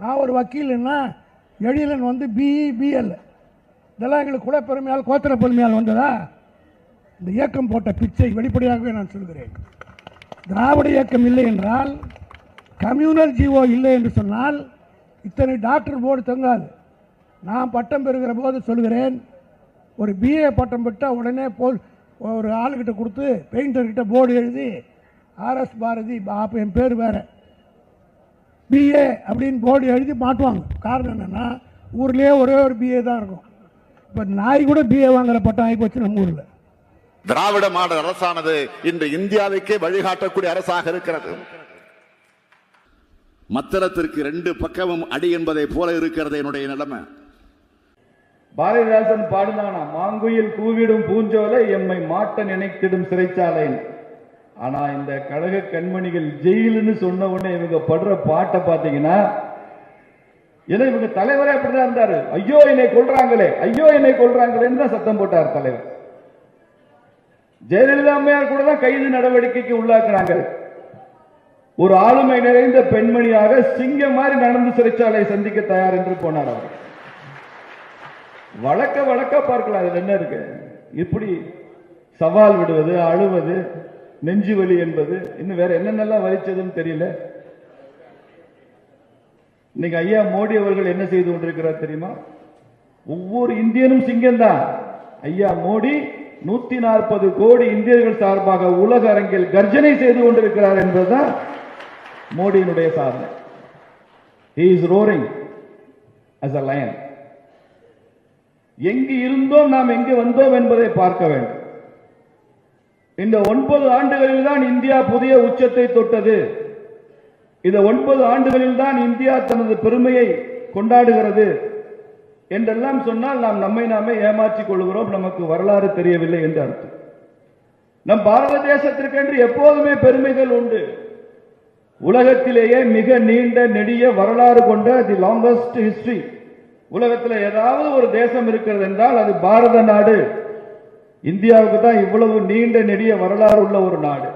நான் ஒரு வக்கீல்னா எழிலன் வந்து பிஇ பிஎல் இதெல்லாம் எங்களுக்கு கூட பெருமையால் கோத்திர பெருமையால் வந்ததா? இந்த இயக்கம் போட்ட பிச்சை வெளிப்படையாகவே நான் சொல்கிறேன். திராவிட இயக்கம் இல்லை என்றால் கம்யூனல் ஜீவோ இல்லை என்று சொன்னால் இத்தனை டாக்டர் போர்டு தங்காது. நான் பட்டம் பெறுகிற போது சொல்கிறேன் ஒரு பிஏ பட்டம் பெற்றால் உடனே போல் ஒரு ஆளுக்கிட்ட கொடுத்து பெயிண்டர்கிட்ட போர்டு எழுதி ஆர்எஸ் பாரதி அப்போ என் பேர் வேறு. பிஏ அப்படின்னு போர்டு எழுதி மாட்டுவாங்க. காரணம் என்னென்னா ஊர்லேயே ஒரே ஒரு பிஏ தான் இருக்கும். இப்போ நாய் கூட பிஏ வாங்குற பட்டம் ஆகி போச்சு நம்ம ஊரில். திராவிட மாடல் அரசானது இன்று இந்தியாவுக்கே வழிகாட்டக்கூடிய அரசாக இருக்கிறது. மத்திரத்திற்கு ரெண்டு பக்கமும் அடி என்பதை போல இருக்கிறது என்னுடைய நிலைமை. பாரதிதாசன் பாடினானா மாங்குயில் கூவிடும் பூஞ்சோலை எம்மை மாட்ட நினைத்திடும் சிறைச்சாலை ஆனா இந்த கழக கண்மணிகள் ஜெயிலுன்னு சொன்ன உடனே இவங்க படுற பாட்டை பாத்தீங்கன்னா ஏன்னா இவங்க தலைவரே அப்படிதான் இருந்தாரு. ஐயோ என்னை கொல்றாங்களே ஐயோ என்னை கொல்றாங்களேன்னு தான் சத்தம் போட்டார் தலைவர். ஜெயலலிதா அம்மையார் கூட தான் கைது நடவடிக்கைக்கு உள்ளாக்குறாங்க. ஒரு ஆளுமை நிறைந்த பெண்மணியாக சிங்கம் மாதிரி நடந்து சிறைச்சாலை சந்திக்க தயார் என்று போனார் அவர். வழக்க வழக்க பார்க்கலாம் அதுல என்ன இருக்கு? இப்படி சவால் விடுவது அழுவது நெஞ்சு வலி என்பது இன்னும் வேற என்னென்னலாம் வலிச்சதுன்னு தெரியல. இன்னைக்கு ஐயா மோடி அவர்கள் என்ன செய்து கொண்டிருக்கிறார் தெரியுமா? ஒவ்வொரு இந்தியனும் சிங்கம் தான் ஐயா மோடி நூத்தி நாற்பது கோடி இந்தியர்கள் சார்பாக உலக அரங்கில் கர்ஜனை செய்து கொண்டிருக்கிறார் என்பதுதான் மோடியினுடைய சாதனை. He is roaring as a lion. எங்கு இருந்தோம் நாம் எங்கு வந்தோம் என்பதை பார்க்க வேண்டும். இந்த ஒன்பது ஆண்டுகளில் தான் இந்தியா புதிய உச்சத்தை தொட்டது. இந்த ஒன்பது ஆண்டுகளில் தான் இந்தியா தனது பெருமையை கொண்டாடுகிறது. என்றெல்லாம் சொன்னால் நாம் நம்மை நாமே ஏமாற்றிக் கொள்கிறோம். நமக்கு வரலாறு தெரியவில்லை என்று அர்த்தம். நம் பாரத தேசத்திற்கென்று எப்போதுமே பெருமைகள் உண்டு. உலகத்திலேயே மிக நீண்ட நெடிய வரலாறு கொண்ட தி லாங்கஸ்ட் ஹிஸ்டரி உலகத்தில் ஏதாவது ஒரு தேசம் இருக்கிறது என்றால் அது பாரத நாடு. இந்தியாவுக்கு தான் இவ்வளவு நீண்ட நெடிய வரலாறு உள்ள ஒரு நாடு.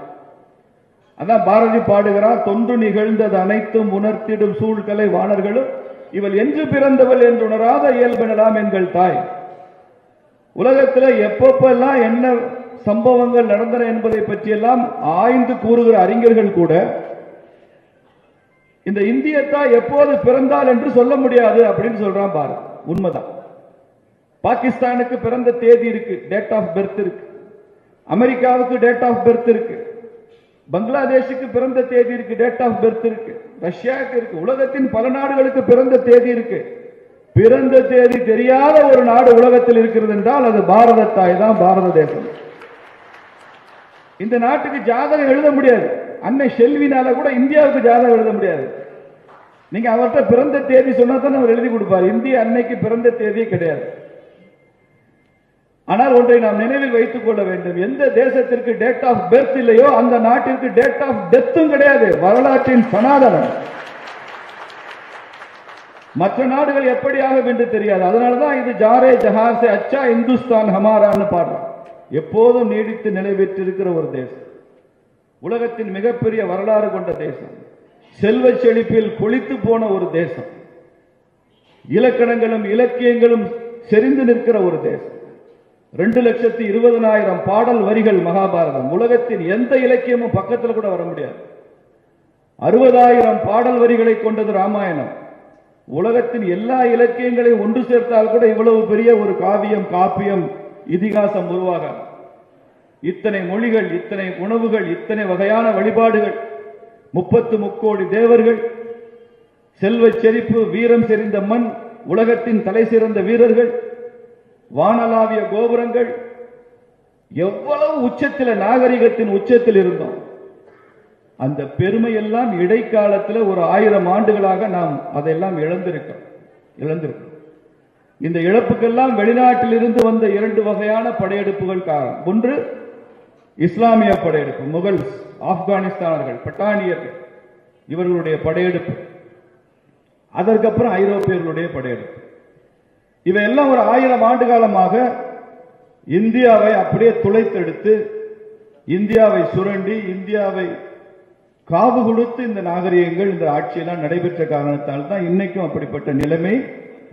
அதான் பாரதி பாடுகிறார் தொன்று நிகழ்ந்தது அனைத்தும் உணர்த்திடும் சூழ்கலை வாணர்களும் இவள் என்று பிறந்தவள் என்று உணராத இயல்பெனலாம் எங்கள் தாய். உலகத்தில் எப்பப்பெல்லாம் என்ன சம்பவங்கள் நடந்தன என்பதை பற்றியெல்லாம் ஆய்ந்து கூறுகிற அறிஞர்கள் கூட இந்த இந்திய தாய் எப்போது பிறந்தால் என்று சொல்ல முடியாது அப்படின்னு சொல்றான் பாரு உண்மைதான். பாகிஸ்தானுக்கு பிறந்த தேதி இருக்கு டேட் ஆஃப் பர்த் இருக்கு. அமெரிக்காவுக்கு டேட் ஆஃப் பர்த் இருக்கு. பங்களாதேஷுக்கு பிறந்த தேதி இருக்கு டேட் ஆஃப் பர்த் இருக்கு. ரஷ்யாவுக்கு இருக்கு உலகத்தின் பல நாடுகளுக்கு பிறந்த தேதி இருக்கு. பிறந்த தேதி தெரியாத ஒரு நாடு உலகத்தில் இருக்கிறது என்றால் அது பாரத தாய் தான் பாரத தேசம். இந்த நாட்டுக்கு ஜாதகம் எழுத முடியாது. அன்னை செல்வினால கூட இந்தியாவுக்கு ஜாதகம் எழுத முடியாது. நீங்க அவர்கிட்ட பிறந்த தேதி சொன்னா தான் அவர் எழுதி கொடுப்பார். இந்திய அன்னைக்கு பிறந்த தேதியே கிடையாது. ஆனால் ஒன்றை நாம் நினைவில் வைத்துக் கொள்ள வேண்டும். எந்த தேசத்திற்கு டேட் ஆஃப் பர்த் இல்லையோ அந்த நாட்டிற்கு டேட் ஆஃப் டெத்தும் கிடையாது. வரலாற்றின் சனாதனம். மற்ற நாடுகள் எப்படியாக ஆகும் என்று தெரியாது. அதனாலதான் இது ஜாரே ஜஹாசே அச்சா இந்துஸ்தான் ஹமாரான்னு பாடுறோம். எப்போதும் நீடித்து நிலை பெற்றிருக்கிற ஒரு தேசம். உலகத்தின் மிகப்பெரிய வரலாறு கொண்ட தேசம். செல்வ செழிப்பில் கொளித்து போன ஒரு தேசம். இலக்கணங்களும் இலக்கியங்களும் செறிந்து நிற்கிற ஒரு தேசம். ரெண்டு லட்சத்தி இருபதனாயிரம் பாடல் வரிகள் மகாபாரதம். உலகத்தின் எந்த இலக்கியமும் பக்கத்தில் கூட வர முடியாது. அறுபதாயிரம் பாடல் வரிகளை கொண்டது ராமாயணம். உலகத்தின் எல்லா இலக்கியங்களையும் ஒன்று சேர்த்தால் கூட இவ்வளவு பெரிய ஒரு காவியம் காப்பியம் இதிகாசம் உருவாக இத்தனை மொழிகள் இத்தனை உணவுகள் இத்தனை வகையான வழிபாடுகள் முப்பத்து முக்கோடி தேவர்கள் செல்வ செழிப்பு வீரம் செறிந்த மண் உலகத்தின் தலை சிறந்த வீரர்கள் வானலாவிய கோபுரங்கள் எவ்வளவு உச்சத்தில் நாகரிகத்தின் உச்சத்தில் இருந்தோம். அந்த பெருமையெல்லாம் இடைக்காலத்தில் ஒரு ஆயிரம் ஆண்டுகளாக நாம் அதையெல்லாம் இழந்திருக்கோம். இழந்திருக்கோம். இந்த இழப்புக்கெல்லாம் வெளிநாட்டிலிருந்து வந்த இரண்டு வகையான படையெடுப்புகள் காரணம். ஒன்று இஸ்லாமிய படையெடுப்பு முகல்ஸ் ஆப்கானிஸ்தானர்கள் பட்டானியர்கள் இவர்களுடைய படையெடுப்பு. அதற்கப்புறம் ஐரோப்பியர்களுடைய படையெடுப்பு. இவையெல்லாம் ஒரு ஆயிரம் ஆண்டு காலமாக இந்தியாவை அப்படியே துளைத்தெடுத்து இந்தியாவை சுரண்டி இந்தியாவை காவு கொடுத்து இந்த நாகரிகங்கள் இந்த ஆட்சியெல்லாம் நடைபெற்ற காரணத்தால் தான் இன்னைக்கும் அப்படிப்பட்ட நிலைமை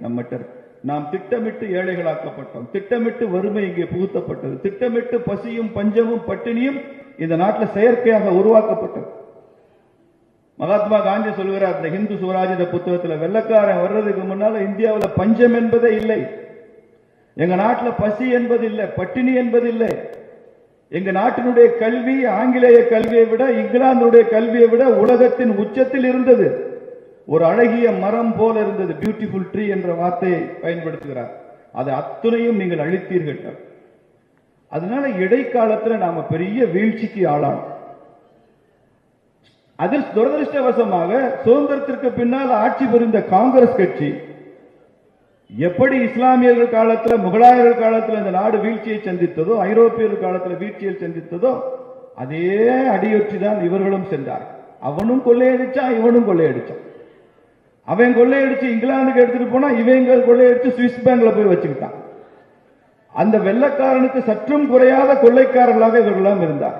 நம்மகிட்ட நாம் திட்டமிட்டு ஏழைகளாக்கப்பட்டோம். திட்டமிட்டு வறுமை இங்கே புகுத்தப்பட்டது. திட்டமிட்டு பசியும் பஞ்சமும் பட்டினியும் இந்த நாட்டில் செயற்கையாக உருவாக்கப்பட்டது. மகாத்மா காந்தி சொல்கிறார் இந்த ஹிந்து சுவராஜித புத்தகத்தில் வெள்ளக்காரன் வர்றதுக்கு முன்னால் இந்தியாவில் பஞ்சம் என்பதே இல்லை. எங்கள் நாட்டில் பசி என்பது இல்லை பட்டினி என்பது இல்லை. எங்கள் நாட்டினுடைய கல்வி ஆங்கிலேய கல்வியை விட இங்கிலாந்துடைய கல்வியை விட உலகத்தின் உச்சத்தில் இருந்தது. ஒரு அழகிய மரம் போல இருந்தது பியூட்டிஃபுல் ட்ரீ என்ற வார்த்தையை பயன்படுத்துகிறார். அதை அத்துணையும் நீங்கள் அழித்தீர்கள். அதனால இடைக்காலத்தில் நாம பெரிய வீழ்ச்சிக்கு ஆளானோம். அதில் துரதிருஷ்டவசமாக சுதந்திரத்திற்கு பின்னால் ஆட்சி புரிந்த காங்கிரஸ் கட்சி எப்படி இஸ்லாமியர்கள் காலத்துல முகலாயர்கள் காலத்துல இந்த நாடு வீழ்ச்சியை சந்தித்ததோ ஐரோப்பியர்கள் காலத்துல வீழ்ச்சியை சந்தித்ததோ அதே அடியொற்றி தான் இவர்களும் சென்றார். அவனும் கொள்ளையடிச்சான் இவனும் கொள்ளையடிச்சான். அவன் கொள்ளையடிச்சு இங்கிலாந்துக்கு எடுத்துட்டு போனா இவங்க கொள்ளையடிச்சு சுவிஸ் பேங்க்ல போய் வச்சுக்கிட்டான். அந்த வெள்ளக்காரனுக்கு சற்றும் குறையாத கொள்ளைக்காரர்களாக இவர்களெல்லாம் இருந்தார்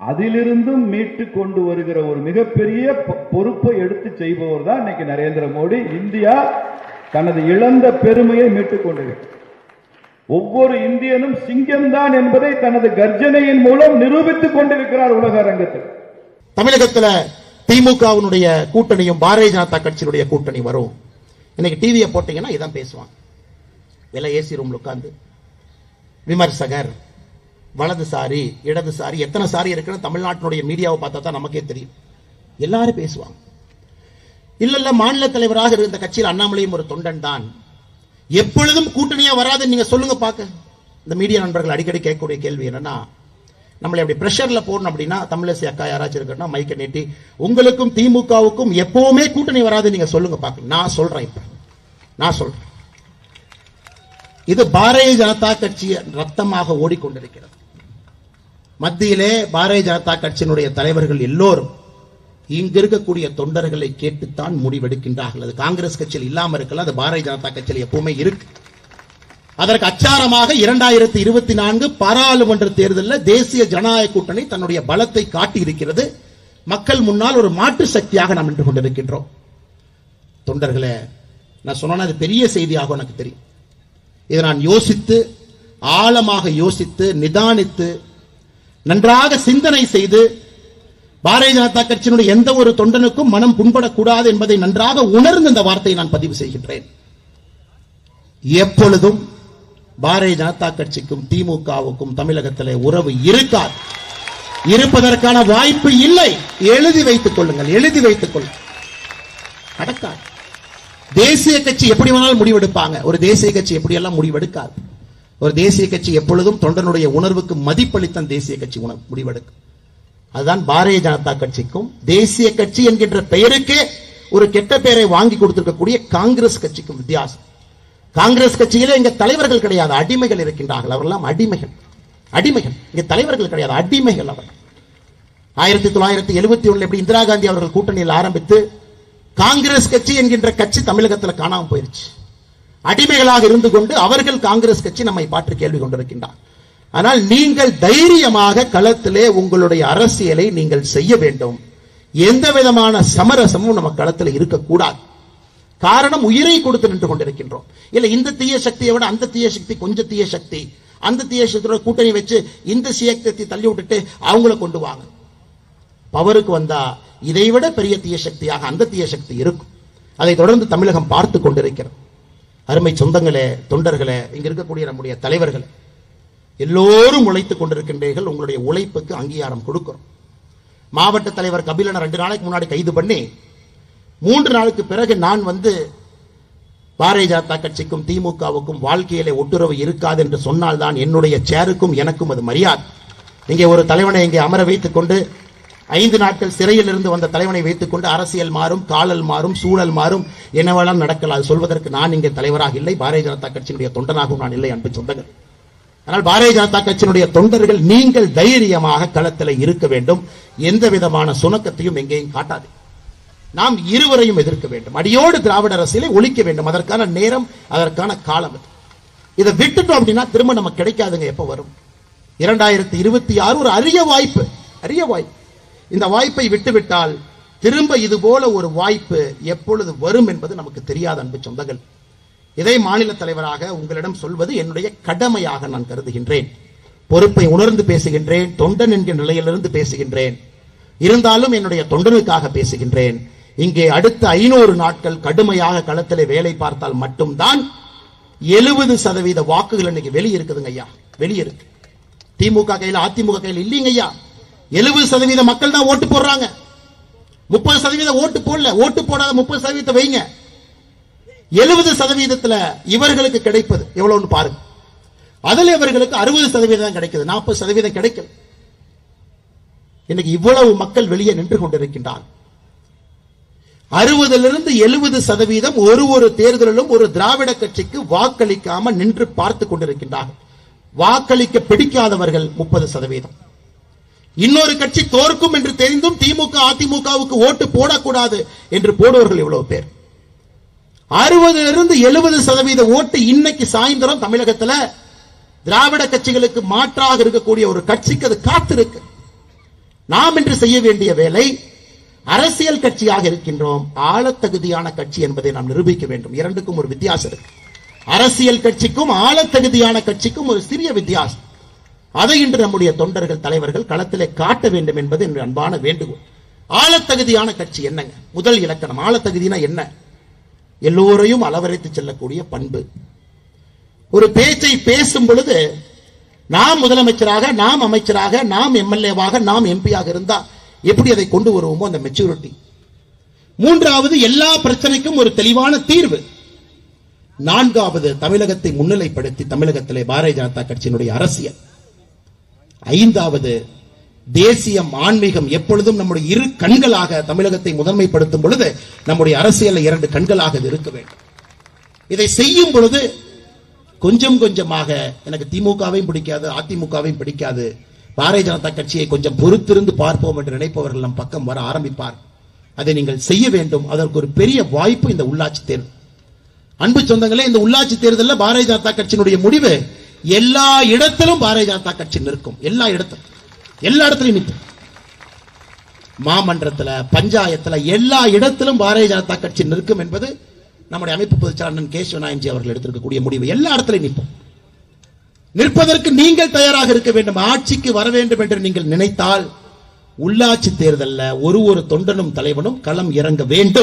அதிலிருந்தும் மீட்டு கொண்டு வருகிற ஒரு மிகப்பெரிய பொறுப்பை எடுத்து செய்பவர் தான் இன்னைக்கு நரேந்திர மோடி. இந்தியா தனது இழந்த பெருமையை மீட்டுக் கொண்டிருக்கிறது. ஒவ்வொரு இந்தியனும் சிங்கம்தான் என்பதை தனது கர்ஜனையின் மூலம் நிரூபித்துக் கொண்டிருக்கிறார் உலக அரங்கத்தில். தமிழகத்தில் திமுகவினுடைய கூட்டணியும் பாரதிய ஜனதா கட்சியினுடைய கூட்டணி வரும். இன்னைக்கு டிவியை போட்டீங்கன்னா இதான் பேசுவான் எல்லாம் ஏசி ரூம்ல உட்கார்ந்து விமர்சகர் வலதுசாரி இடதுசாரி எத்தனை சாரி இருக்குன்னு தமிழ்நாட்டினுடைய மீடியாவை பார்த்தா தான் நமக்கே தெரியும். எல்லாரும் பேசுவாங்க. இல்ல இல்ல மாநில தலைவராக இருந்த கட்சியில் அண்ணாமலையும் ஒரு தொண்டன் தான். எப்பொழுதும் கூட்டணியா வராதுன்னு நீங்க சொல்லுங்க பார்க்க இந்த மீடியா நண்பர்கள் அடிக்கடி கேட்கக்கூடிய கேள்வி என்னன்னா நம்மளை அப்படி பிரஷர்ல போடணும் அப்படின்னா தமிழிசை அக்கா யாராச்சும் இருக்கட்டும் மைக்க நீட்டி உங்களுக்கும் திமுகவுக்கும் எப்பவுமே கூட்டணி வராது நீங்க சொல்லுங்க பார்க்க நான் சொல்றேன் இப்ப. நான் சொல்றேன். இது பாரதிய ஜனதா கட்சி ரத்தமாக ஓடிக்கொண்டிருக்கிறது. மத்தியிலே பாரதிய ஜனதா கட்சியினுடைய தலைவர்கள் எல்லோரும் இங்கு இருக்கக்கூடிய தொண்டர்களை கேட்டுத்தான் முடிவெடுக்கின்றார்கள். அது காங்கிரஸ் கட்சியில் இல்லாமல் இருக்கலாம் அது பாரதிய ஜனதா கட்சியில் எப்பவுமே இருக்கு. அதற்கு அச்சாரமாக இரண்டாயிரத்தி இருபத்தி நான்கு பாராளுமன்ற தேர்தலில் தேசிய ஜனநாயக கூட்டணி தன்னுடைய பலத்தை காட்டி இருக்கிறது மக்கள் முன்னால் ஒரு மாற்று சக்தியாக நாம் நின்று கொண்டிருக்கின்றோம். தொண்டர்களே நான் சொன்னா அது பெரிய செய்தியாக எனக்கு தெரியும். இதை நான் யோசித்து ஆழமாக யோசித்து நிதானித்து நன்றாக சிந்தனை செய்து பாரதிய ஜனதா கட்சியினுடைய எந்த ஒரு தொண்டனுக்கும் மனம் புண்படக்கூடாது என்பதை நன்றாக உணர்ந்து இந்த வார்த்தையை நான் பதிவு செய்கின்றேன். எப்பொழுதும் பாரதிய ஜனதா கட்சிக்கும் திமுகவுக்கும் தமிழகத்தில் உறவு இருக்காது. இருப்பதற்கான வாய்ப்பு இல்லை. எழுதி வைத்துக் கொள்ளுங்கள் எழுதி வைத்துக் கொள்ளுங்கள். நடக்காது. தேசிய கட்சி எப்படி வேணாலும் முடிவெடுப்பாங்க. ஒரு தேசிய கட்சி எப்படி எல்லாம் முடிவெடுக்காது. ஒரு தேசிய கட்சி எப்பொழுதும் தொண்டனுடைய உணர்வுக்கு மதிப்பளித்தான் தேசிய கட்சி உணர்வு முடிவெடுக்கும். அதுதான் பாரதிய ஜனதா கட்சிக்கும் தேசிய கட்சி என்கின்ற பெயருக்கே ஒரு கெட்ட பெயரை வாங்கி கொடுத்திருக்கக்கூடிய காங்கிரஸ் கட்சிக்கும் வித்தியாசம். காங்கிரஸ் கட்சியிலே இங்க தலைவர்கள் கிடையாது அடிமைகள் இருக்கின்றார்கள். அவரெல்லாம் அடிமைகள். அடிமைகள். இங்க தலைவர்கள் கிடையாது அடிமைகள் அவர் ஆயிரத்தி தொள்ளாயிரத்தி எழுபத்தி ஒண்ணுல எப்படி இந்திரா காந்தி அவர்கள் கூட்டணியில் ஆரம்பித்து காங்கிரஸ் கட்சி என்கின்ற கட்சி தமிழகத்தில் காணாமல் போயிருச்சு. அடிமைகளாக இருந்து கொண்டு அவர்கள் காங்கிரஸ் கட்சி நம்மை பாற்று கேள்வி கொண்டிருக்கின்றார். ஆனால் நீங்கள் தைரியமாக களத்திலே உங்களுடைய அரசியலை நீங்கள் செய்ய வேண்டும். எந்த விதமான சமரசமும் நம்ம களத்தில் இருக்கக்கூடாது. காரணம் உயிரை கொடுத்து நின்று கொண்டிருக்கின்றோம். இல்ல இந்த தீய சக்தியை விட அந்த தீய சக்தி கொஞ்சம் தீய சக்தி. அந்த தீய சக்தியோட கூட்டணி வச்சு இந்த சியக்கத்தை தள்ளி விட்டுட்டு அவங்கள கொண்டு வாங்க. பவருக்கு வந்தா இதைவிட பெரிய தீய சக்தியாக அந்த தீய சக்தி இருக்கும். அதை தொடர்ந்து தமிழகம் பார்த்து கொண்டிருக்கிறது. அருமை சொந்தங்களே தொண்டர்களே இங்க இருக்கக்கூடிய நம்முடைய தலைவர்களே எல்லோரும் உழைத்துக் கொண்டிருக்கின்றீர்கள் உங்களுடைய உழைப்புக்கு அங்கீகாரம் கொடுக்கிறோம். மாவட்ட தலைவர் கபிலனை ரெண்டு நாளைக்கு முன்னாடி கைது பண்ணி மூன்று நாளுக்கு பிறகு நான் வந்து பாரதிய ஜனதா கட்சிக்கும் திமுகவுக்கும் வாழ்க்கையிலே ஒட்டுறவு இருக்காது என்று சொன்னால்தான் என்னுடைய சேருக்கும் எனக்கும் அது மரியாதை. இங்கே ஒரு தலைவனை இங்கே அமர வைத்துக் கொண்டு ஐந்து நாட்கள் சிறையில் இருந்து வந்த தலைவனை வைத்துக்கொண்டு அரசியல் மாறும் காலல் மாறும் சூழல் மாறும் என்னவெல்லாம் நடக்கலாம் அது சொல்வதற்கு நான் இங்கே தலைவராக இல்லை. பாரதிய ஜனதா கட்சியினுடைய தொண்டனாகவும் நான் இல்லை அன்பு சொந்தங்கள். ஆனால் பாரதிய ஜனதா கட்சியினுடைய தொண்டர்கள் நீங்கள் தைரியமாக களத்தில் இருக்க வேண்டும். எந்த விதமான சுணக்கத்தையும் எங்கேயும் காட்டாது. நாம் இருவரையும் எதிர்க்க வேண்டும். அடியோடு திராவிட அரசியலை ஒழிக்க வேண்டும். அதற்கான நேரம் அதற்கான காலம் இதை விட்டுட்டோம் அப்படின்னா திரும்ப நமக்கு கிடைக்காதுங்க எப்ப வரும்? இரண்டாயிரத்தி இருபத்தி ஆறு ஒரு அரிய வாய்ப்பு அரிய வாய்ப்பு. இந்த வாய்ப்பை விட்டுவிட்டால் திரும்ப இது போல ஒரு வாய்ப்பு எப்பொழுது வரும் என்பது நமக்கு தெரியாத அன்பு சொந்தங்கள். இதை மாநில தலைவராக உங்களிடம் சொல்வது என்னுடைய கடமையாக நான் கருதுகின்றேன். பொறுப்பை உணர்ந்து பேசுகின்றேன் தொண்டன் என்கிற நிலையிலிருந்து பேசுகின்றேன். இருந்தாலும் என்னுடைய தொண்டனுக்காக பேசுகின்றேன். இங்கே அடுத்த ஐநூறு நாட்கள் கடுமையாக களத்திலே வேலை பார்த்தால் மட்டும்தான் எழுபது சதவீத வாக்குகள் இன்னைக்கு வெளியே இருக்குதுங்க ஐயா. வெளியே இருக்கு திமுக கையில் அதிமுக கையில் இல்லைங்க ஐயா. எழுபது சதவீத மக்கள் தான் ஓட்டு போடுறாங்க. முப்பது சதவீத ஓட்டு போடல. ஓட்டு போடாத முப்பது சதவீதத்தை வைங்க. எழுபது சதவீதத்துல இவர்களுக்கு கிடைப்பது. எவ்வளவுன்னு பாருங்க. அதுல இவர்களுக்கு அறுபது சதவீதம் தான் கிடைக்குது. நாற்பது சதவீதம் கிடைக்கல. இன்னைக்கு இவ்வளவு மக்கள் வெளியே நின்று கொண்டிருக்கின்றார் அறுபதிலிருந்து எழுபது சதவீதம் ஒரு ஒரு தேர்தலிலும் ஒரு திராவிட கட்சிக்கு வாக்களிக்காம நின்று பார்த்து கொண்டிருக்கின்றார்கள். வாக்களிக்க பிடிக்காதவர்கள் முப்பது சதவீதம். இன்னொரு கட்சி தோற்கும் என்று தெரிந்தும் திமுக அதிமுகவுக்கு ஓட்டு போடக்கூடாது என்று போடுவர்கள் எவ்வளவு பேர்? அறுபதுல இருந்து எழுபது சதவீத ஓட்டு இன்னைக்கு சாயந்தரம் தமிழகத்துல திராவிட கட்சிகளுக்கு மாற்றாக இருக்கக்கூடிய ஒரு கட்சிக்கு அது காத்திருக்கு. நாம் இன்று செய்ய வேண்டிய வேலை அரசியல் கட்சியாக இருக்கின்றோம். ஆழத்தகுதியான கட்சி என்பதை நாம் நிரூபிக்க வேண்டும். இரண்டுக்கும் ஒரு வித்தியாசம் இருக்கு. அரசியல் கட்சிக்கும் ஆழத்தகுதியான கட்சிக்கும் ஒரு சிறிய வித்தியாசம். அதை இன்று நம்முடைய தொண்டர்கள் தலைவர்கள் களத்திலே காட்ட வேண்டும் என்பது என்று அன்பான வேண்டுகோள். ஆழத்தகுதியான கட்சி என்னங்க? முதல் இலக்கணம். ஆழத்தகுதினா என்ன? எல்லோரையும் அளவரைத்து செல்லக்கூடிய பண்பு. ஒரு பேச்சை பேசும் பொழுது நாம் முதலமைச்சராக நாம் அமைச்சராக நாம் எம்எல்ஏவாக நாம் எம்பியாக இருந்தா எப்படி அதை கொண்டு வருவோமோ அந்த மெச்சூரிட்டி மூன்றாவது எல்லா பிரச்சனைக்கும் ஒரு தெளிவான தீர்வு. நான்காவது தமிழகத்தை முன்னிலைப்படுத்தி தமிழகத்திலே பாரதிய ஜனதா கட்சியினுடைய அரசியல். ஐந்தாவது தேசியம் ஆன்மீகம் எப்பொழுதும் நம்முடைய இரு கண்களாக தமிழகத்தை முதன்மைப்படுத்தும் பொழுது நம்முடைய அரசியல் இரண்டு கண்களாக இருக்க வேண்டும். இதை செய்யும் பொழுது கொஞ்சம் கொஞ்சமாக எனக்கு திமுகவையும் பிடிக்காது அதிமுகவையும் பிடிக்காது. பாரதிய ஜனதா கட்சியை கொஞ்சம் பொறுத்திருந்து பார்ப்போம் என்று நினைப்பவர்கள் நம் பக்கம் வர ஆரம்பிப்பார் அதை நீங்கள் செய்ய வேண்டும். அதற்கு ஒரு பெரிய வாய்ப்பு இந்த உள்ளாட்சி தேர்தல். அன்பு சொந்தங்களே இந்த உள்ளாட்சி தேர்தலில் பாரதிய ஜனதா கட்சியினுடைய முடிவு எல்லா இடத்திலும் பாரதிய ஜனதா கட்சி நிற்கும். எல்லா இடத்திலும். எல்லா இடத்திலும் நிற்கும். மாமன்றத்தில் பஞ்சாயத்தில் எல்லா இடத்திலும் பாரதிய ஜனதா கட்சி நிற்கும் என்பது நம்முடைய அமைப்பு பொதுச்சாளர் கே சிவநாயன்ஜி அவர்கள் எடுத்திருக்கக்கூடிய முடிவு. எல்லா இடத்திலும் நிற்போம். நிற்பதற்கு நீங்கள் தயாராக இருக்க வேண்டும். ஆட்சிக்கு வர வேண்டும் என்று நீங்கள் நினைத்தால் உள்ளாட்சி தேர்தலில் ஒரு ஒரு தொண்டனும் தலைவனும் களம் இறங்க வேண்டும்.